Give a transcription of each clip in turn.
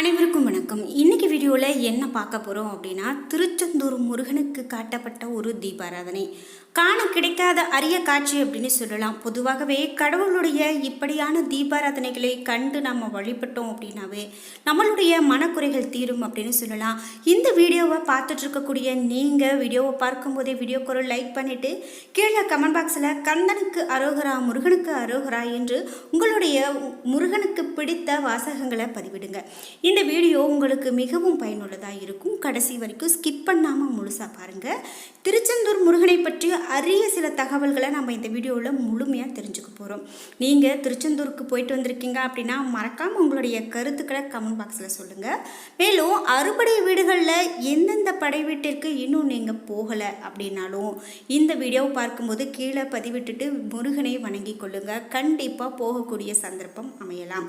அனைவருக்கும் வணக்கம். இன்னைக்கு வீடியோவில் என்ன பார்க்க போகிறோம் அப்படின்னா திருச்செந்தூர் முருகனுக்கு காட்டப்பட்ட ஒரு தீபாராதனை. காண கிடைக்காத அரிய காட்சி அப்படின்னு சொல்லலாம். பொதுவாகவே கடவுளுடைய இப்படியான தீபாராதனைகளை கண்டு நம்ம வழிபட்டோம் அப்படின்னாவே நம்மளுடைய மனக்குறைகள் தீரும் அப்படின்னு சொல்லலாம். இந்த வீடியோவை பார்த்துட்ருக்கக்கூடிய நீங்கள் வீடியோவை பார்க்கும்போதே வீடியோக்கு ஒரு லைக் பண்ணிவிட்டு கீழே கமெண்ட் பாக்ஸில் கந்தனுக்கு அரோகரா முருகனுக்கு அரோகரா என்று உங்களுடைய முருகனுக்கு பிடித்த வாசகங்களை பதிவிடுங்க. இந்த வீடியோ உங்களுக்கு மிகவும் பயனுள்ளதாக இருக்கும். கடைசி வரைக்கும் ஸ்கிப் பண்ணாமல் முழுசாக பாருங்கள் திருச்செந்தூர் முருகனை பற்றி அரிய சில தகவல்களை நம்ம இந்த வீடியோவில் முழுமையாக தெரிஞ்சுக்க போகிறோம் நீங்கள் திருச்செந்தூருக்கு போயிட்டு வந்திருக்கீங்க அப்படின்னா மறக்காமல் உங்களுடைய கருத்துக்களை கமெண்ட் பாக்ஸில் சொல்லுங்கள் மேலும் அறுபடை வீடுகளில் எந்தெந்த படை வீட்டிற்கு இன்னும் நீங்கள் போகலை அப்படின்னாலும் இந்த வீடியோவை பார்க்கும்போது கீழே பதிவிட்டுட்டு முருகனை வணங்கி கொள்ளுங்கள் கண்டிப்பாக போகக்கூடிய சந்தர்ப்பம் அமையலாம்.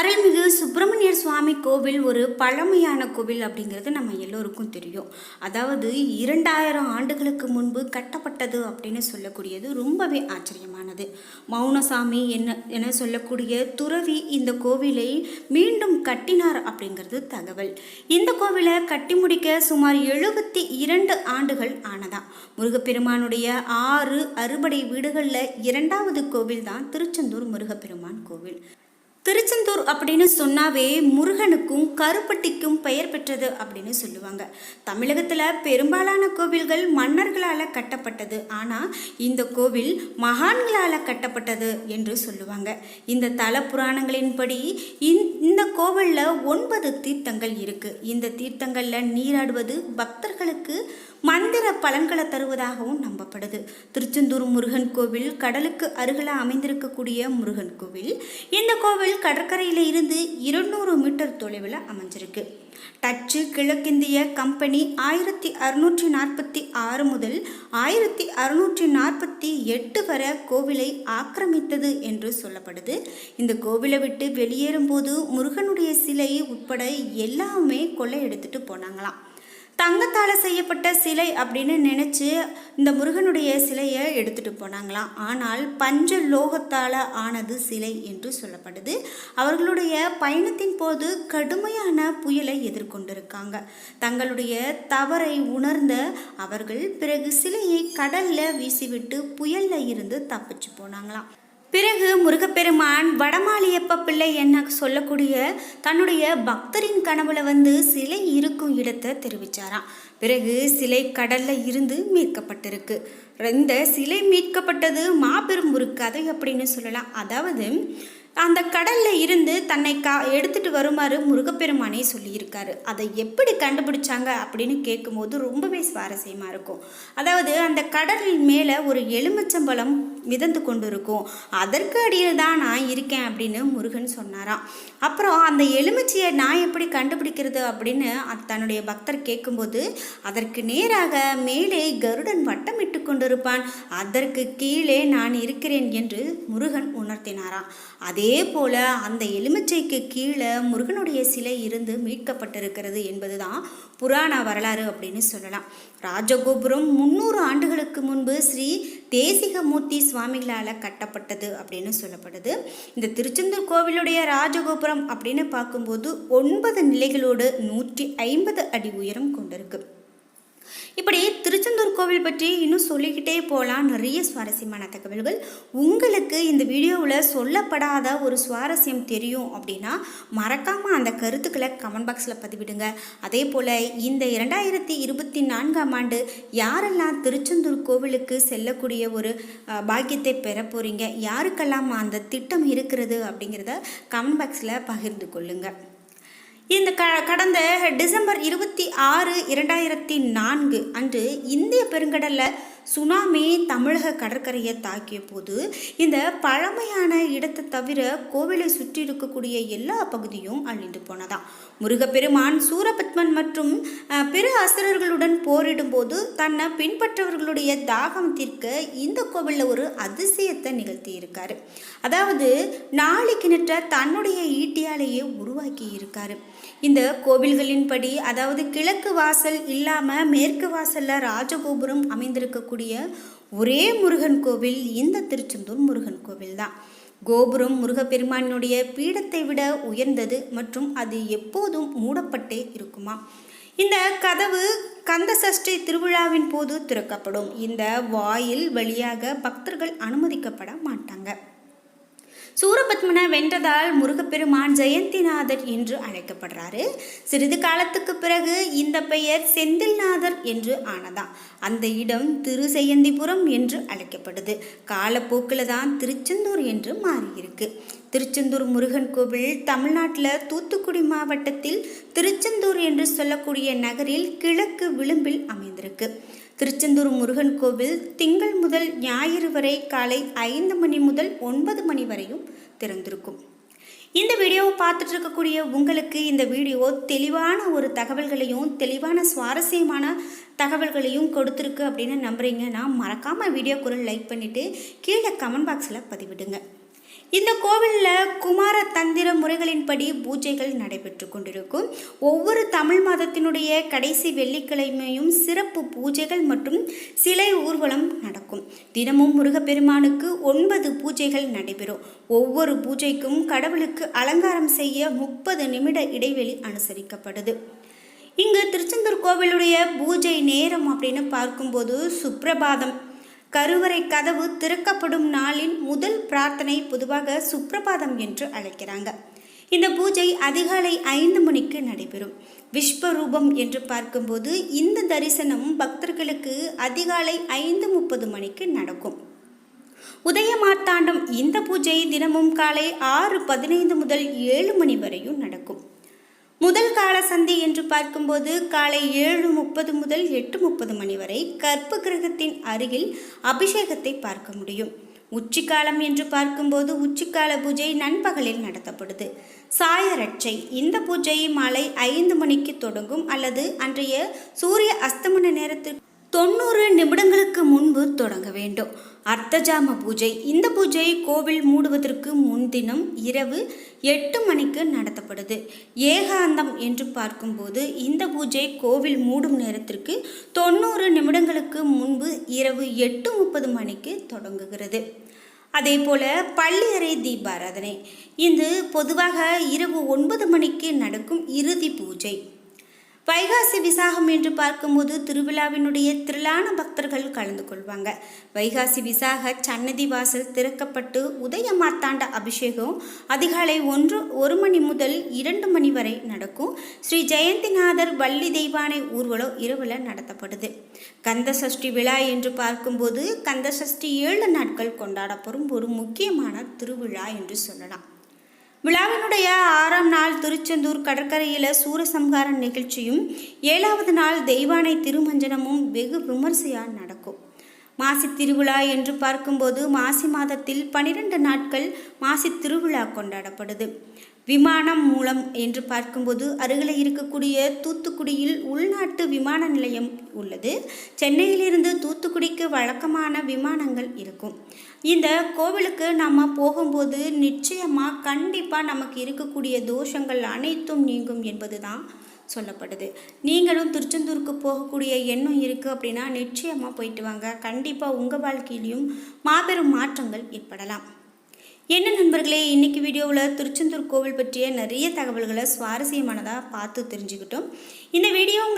அருள்மிகு சுப்பிரமணியர் சுவாமி கோவில் ஒரு பழமையான கோவில் அப்படிங்கிறது நம்ம எல்லோருக்கும் தெரியும். அதாவது இரண்டாயிரம் ஆண்டுகளுக்கு முன்பு கட்டப்பட்டது அப்படின்னு சொல்லக்கூடியது ரொம்பவே ஆச்சரியமானது. மௌனசாமி என்ன என சொல்லக்கூடிய துறவி இந்த கோவிலை மீண்டும் கட்டினார் அப்படிங்கிறது தகவல். இந்த கோவிலை கட்டி முடிக்க சுமார் எழுபத்தி இரண்டு ஆண்டுகள் ஆனதாம். முருகப்பெருமானுடைய ஆறு அறுபடை வீடுகளில் இரண்டாவது கோவில் தான் திருச்செந்தூர் முருகப்பெருமான் கோவில். திருச்செந்தூர் அப்படின்னு சொன்னாவே முருகனுக்கும் கருப்பட்டிக்கும் பெயர் பெற்றது அப்படின்னு சொல்லுவாங்க. தமிழகத்தில் பெரும்பாலான கோவில்கள் மன்னர்களால் கட்டப்பட்டது. ஆனால் இந்த கோவில் மகான்களால் கட்டப்பட்டது என்று சொல்லுவாங்க. இந்த தல புராணங்களின்படி இந்த கோவிலில் ஒன்பது தீர்த்தங்கள் இருக்குது இந்த தீர்த்தங்களில் நீராடுவது பக்தர்களுக்கு மந்திர பலன்களை தருவதாகவும் நம்பப்படுது. திருச்செந்தூர் முருகன் கோவில் கடலுக்கு அருகில் அமைந்திருக்கக்கூடிய முருகன் கோவில். இந்த கோவில் கடற்கரையில் இருந்து இருநூறு மீட்டர் தொலைவில் அமைஞ்சிருக்கு. டச்சு கிழக்கிந்திய கம்பெனி ஆயிரத்தி அறுநூற்றி நாற்பத்தி ஆறு முதல் ஆயிரத்தி அறுநூற்றி நாற்பத்தி எட்டு வரை கோவிலை ஆக்கிரமித்தது என்று சொல்லப்படுது. இந்த கோவிலை விட்டு வெளியேறும்போது முருகனுடைய சிலை உட்பட எல்லாமே கொள்ளை எடுத்துட்டு போனாங்களாம். தங்கத்தால் செய்யப்பட்ட சிலை அப்படின்னு நினச்சி இந்த முருகனுடைய சிலையை எடுத்துகிட்டு போனாங்களாம். ஆனால் பஞ்ச லோகத்தால் ஆனது சிலை என்று சொல்லப்படுது. அவர்களுடைய பயணத்தின் போது கடுமையான புயலை எதிர்கொண்டிருக்காங்க. தங்களுடைய தவறை உணர்ந்த அவர்கள் பிறகு சிலையை கடலில் வீசிவிட்டு புயலில் இருந்து தப்பிச்சு போனாங்களாம். பிறகு முருகப்பெருமான் வடமாளியப்ப பிள்ளை என்ன சொல்லக்கூடிய தன்னுடைய பக்தரின் கனவுல வந்து சிலை இருக்கும் இடத்தை தெரிவிச்சாராம். பிறகு சிலை கடல்ல இருந்து மீட்கப்பட்டிருக்கு. இந்த சிலை மீட்கப்பட்டது மாபெரும் ஒரு கதை அப்படின்னு சொல்லலாம். அதாவது அந்த கடலில் இருந்து தன்னை கா எடுத்துட்டு வருமாறு முருகப்பெருமானே சொல்லியிருக்காரு. அதை எப்படி கண்டுபிடிச்சாங்க அப்படின்னு கேட்கும்போது ரொம்பவே சுவாரஸ்யமாக இருக்கும். அதாவது அந்த கடலின் மேலே ஒரு எலுமிச்சம்பழம் மிதந்து கொண்டு இருக்கும் அதற்கு அடியில் தான் நான் இருக்கேன் அப்படின்னு முருகன் சொன்னாராம். அப்புறம் அந்த எலுமிச்சையை நான் எப்படி கண்டுபிடிக்கிறது அப்படின்னு தன்னுடைய பக்தர் கேட்கும்போது அதற்கு நேராக மேலே கருடன் வட்டமிட்டு கொண்டிருப்பான். அதற்கு கீழே நான் இருக்கிறேன் என்று முருகன் உணர்த்தினாராம். அதே போல அந்த எலுமிச்சைக்கு கீழே முருகனுடைய சிலை இருந்து மீட்கப்பட்டிருக்கிறது என்பதுதான் புராண வரலாறு அப்படின்னு சொல்லலாம். ராஜகோபுரம் முந்நூறு ஆண்டுகளுக்கு முன்பு ஸ்ரீ தேசிகமூர்த்தி சுவாமிகளால் கட்டப்பட்டது அப்படின்னு சொல்லப்படுது. இந்த திருச்செந்தூர் கோவிலுடைய ராஜகோபுரம் அப்படின்னு பார்க்கும்போது ஒன்பது நிலைகளோடு நூற்றி ஐம்பது அடி உயரம் கொண்டிருக்கு. இப்படி திருச்செந்தூர் கோவில் பற்றி இன்னும் சொல்லிக்கிட்டே போகலாம் நிறைய சுவாரஸ்யமான தகவல்கள். உங்களுக்கு இந்த வீடியோவில் சொல்லப்படாத ஒரு சுவாரஸ்யம் தெரியும் அப்படின்னா மறக்காமல் அந்த கருத்துக்களை கமெண்ட் பாக்ஸில் பதிவிடுங்க. அதே போல் இந்த இரண்டாயிரத்தி இருபத்தி நான்காம் ஆண்டு யாரெல்லாம் திருச்செந்தூர் கோவிலுக்கு செல்லக்கூடிய ஒரு பாக்கியத்தை பெற போகிறீங்க யாருக்கெல்லாம் அந்த திட்டம் இருக்கிறது அப்படிங்கிறத கமெண்ட் பாக்ஸில் பகிர்ந்து கொள்ளுங்கள் இந்த க கடந்த டிசம்பர் இருபத்தி ஆறு இரண்டாயிரத்தி நான்கு அன்று இந்திய பெருங்கடலில் சுனாமி தமிழக கடற்கரையை தாக்கிய போது இந்த பழமையான இடத்தை தவிர கோவிலை சுற்றி இருக்கக்கூடிய எல்லா பகுதியும் அழிந்து போனதாம். முருகப்பெருமான் சூரபத்மன் மற்றும் பிற அசுரர்களுடன் போரிடும் போது தன்னை பின்பற்றவர்களுடைய தாகம் தீர்க்க இந்த கோவிலில் ஒரு அதிசயத்தை நிகழ்த்தி இருக்காரு அதாவது நாளை கிணற்ற தன்னுடைய ஈட்டியாலேயே உருவாக்கி இருக்காரு இந்த கோவில்களின்படி அதாவது கிழக்கு வாசல் இல்லாமல் மேற்கு வாசலில் ராஜகோபுரம் அமைந்திருக்கக்கூடிய ஒரே முருகன் கோவில் இந்த திருச்செந்தூர் முருகன் கோவில் தான் கோபுரம் முருகப்பெருமானுடைய பீடத்தை விட உயர்ந்தது மற்றும் அது எப்போதும் மூடப்பட்டே இருக்குமா? இந்த கதவு கந்த சஷ்டி திருவிழாவின் போது திறக்கப்படும். இந்த வாயில் வழியாக பக்தர்கள் அனுமதிக்கப்பட மாட்டாங்க. சூரபத்மனை வென்றதால் முருகப்பெருமான் ஜெயந்திநாதர் என்று அழைக்கப்படுறாரு. சிறிது காலத்துக்கு பிறகு இந்த பெயர் செந்தில்நாதர் என்று ஆனதாம். அந்த இடம் திருசெயந்திபுரம் என்று அழைக்கப்படுது. காலப்போக்கில் தான் திருச்செந்தூர் என்று மாறியிருக்கு. திருச்செந்தூர் முருகன் கோவில் தமிழ்நாட்டில் தூத்துக்குடி மாவட்டத்தில் திருச்செந்தூர் என்று சொல்லக்கூடிய நகரில் கிழக்கு விளிம்பில் அமைந்திருக்கு. திருச்செந்தூர் முருகன் கோவில் திங்கள் முதல் ஞாயிறு வரை காலை ஐந்து மணி முதல் ஒன்பது மணி வரையும் திறந்திருக்கும். இந்த வீடியோவை பார்த்துட்டு இருக்கக்கூடிய உங்களுக்கு இந்த வீடியோ தெளிவான ஒரு தகவல்களையும் தெளிவான சுவாரஸ்யமான தகவல்களையும் கொடுத்துருக்கு அப்படின்னு நம்புறீங்கன்னா மறக்காமல் வீடியோக்குள்ள லைக் பண்ணிவிட்டு கீழே கமெண்ட் பாக்ஸில் பதிவிடுங்க. இந்த கோவிலில் குமார முறைகளின்படி பூஜைகள் நடைபெற்று கொண்டிருக்கும். ஒவ்வொரு தமிழ் மாதத்தினுடைய கடைசி வெள்ளிக்கிழமையும் சிறப்பு பூஜைகள் மற்றும் சிலை ஊர்வலம் நடக்கும். தினமும் முருகப்பெருமானுக்கு ஒன்பது பூஜைகள் நடைபெறும். ஒவ்வொரு பூஜைக்கும் கடவுளுக்கு அலங்காரம் செய்ய முப்பது நிமிட இடைவெளி அனுசரிக்கப்படுது. இங்கு திருச்செந்தூர் கோவிலுடைய பூஜை நேரம் அப்படின்னு பார்க்கும்போது சுப்பிரபாதம். கருவறை கதவு திறக்கப்படும் நாளின் முதல் பிரார்த்தனை பொதுவாக சுப்பிரபாதம் என்று அழைக்கிறாங்க. இந்த பூஜை அதிகாலை ஐந்து மணிக்கு நடைபெறும். விஸ்வரூபம் என்று பார்க்கும்போது இந்த தரிசனம் பக்தர்களுக்கு அதிகாலை ஐந்து முப்பது மணிக்கு நடக்கும். உதயமார்த்தாண்டம் இந்த பூஜை தினமும் காலை ஆறு பதினைந்து முதல் ஏழு மணி வரையும் நடக்கும். முதல் கால சந்தி என்று பார்க்கும்போது காலை ஏழு முப்பது முதல் எட்டு முப்பது மணி வரை கற்ப கிரகத்தின் அருகில் அபிஷேகத்தை பார்க்க முடியும். உச்சிக்காலம் என்று பார்க்கும்போது உச்சிக்கால பூஜை நண்பகலில் நடத்தப்படுது. சாயரட்சை இந்த பூஜை மாலை ஐந்து மணிக்கு தொடங்கும் அல்லது அன்றைய சூரிய அஸ்தமன நேரத்திற்கு தொண்ணூறு நிமிடங்களுக்கு முன்பு தொடங்க வேண்டும். அர்த்தஜாம பூஜை இந்த பூஜை கோவில் மூடுவதற்கு முன்தினம் இரவு எட்டு மணிக்கு நடத்தப்படுது. ஏகாந்தம் என்று பார்க்கும்போது இந்த பூஜை கோவில் மூடும் நேரத்திற்கு தொண்ணூறு நிமிடங்களுக்கு முன்பு இரவு எட்டு முப்பது மணிக்கு தொடங்குகிறது. அதே போல பள்ளியறை தீபாராதனை. இது பொதுவாக இரவு ஒன்பது மணிக்கு நடக்கும் இறுதி பூஜை. வைகாசி விசாகம் என்று பார்க்கும்போது திருவிழாவினுடைய திரளான பக்தர்கள் கலந்து கொள்வாங்க. வைகாசி விசாக சன்னதி வாசல் திறக்கப்பட்டு உதய மார்த்தாண்ட அபிஷேகம் அதிகாலை ஒன்று ஒரு மணி முதல் இரண்டு மணி வரை நடக்கும். ஸ்ரீ ஜெயந்திநாதர் வள்ளி தெய்வானை ஊர்வலம் இரவில் நடத்தப்படுது. கந்த சஷ்டி விழா என்று பார்க்கும்போது கந்த சஷ்டி ஏழு நாட்கள் கொண்டாடப்படும் ஒரு முக்கியமான திருவிழா என்று சொல்லலாம். விழாவினுடைய ஆறாம் நாள் திருச்செந்தூர் கடற்கரையில் சூரசம்ஹார நிகழ்ச்சியும் ஏழாவது நாள் தெய்வானை திருமஞ்சனமும் வெகு விமர்சையாக நடக்கும். மாசி திருவிழா என்று பார்க்கும்போது மாசி மாதத்தில் பனிரெண்டு நாட்கள் மாசி திருவிழா கொண்டாடப்படுது. விமானம் மூலம் என்று பார்க்கும்போது அருகில் இருக்கக்கூடிய தூத்துக்குடியில் உள்நாட்டு விமான நிலையம் உள்ளது. சென்னையிலிருந்து தூத்துக்குடிக்கு வழக்கமான விமானங்கள் இருக்கும். இந்த கோவிலுக்கு நம்ம போகும்போது நிச்சயமாக கண்டிப்பாக நமக்கு இருக்கக்கூடிய தோஷங்கள் அனைத்தும் நீங்கும் என்பது தான் சொல்லப்படுது. நீங்களும் திருச்செந்தூருக்கு போகக்கூடிய எண்ணம் இருக்குது அப்படின்னா நிச்சயமாக போயிட்டு வாங்க. கண்டிப்பாக உங்கள் வாழ்க்கையிலையும் மாபெரும் மாற்றங்கள் ஏற்படலாம். என்ன நண்பர்களே இன்றைக்கி வீடியோவில் திருச்செந்தூர் கோவில் பற்றிய நிறைய தகவல்களை சுவாரஸ்யமானதாக பார்த்து தெரிஞ்சுக்கிட்டோம். இந்த வீடியோ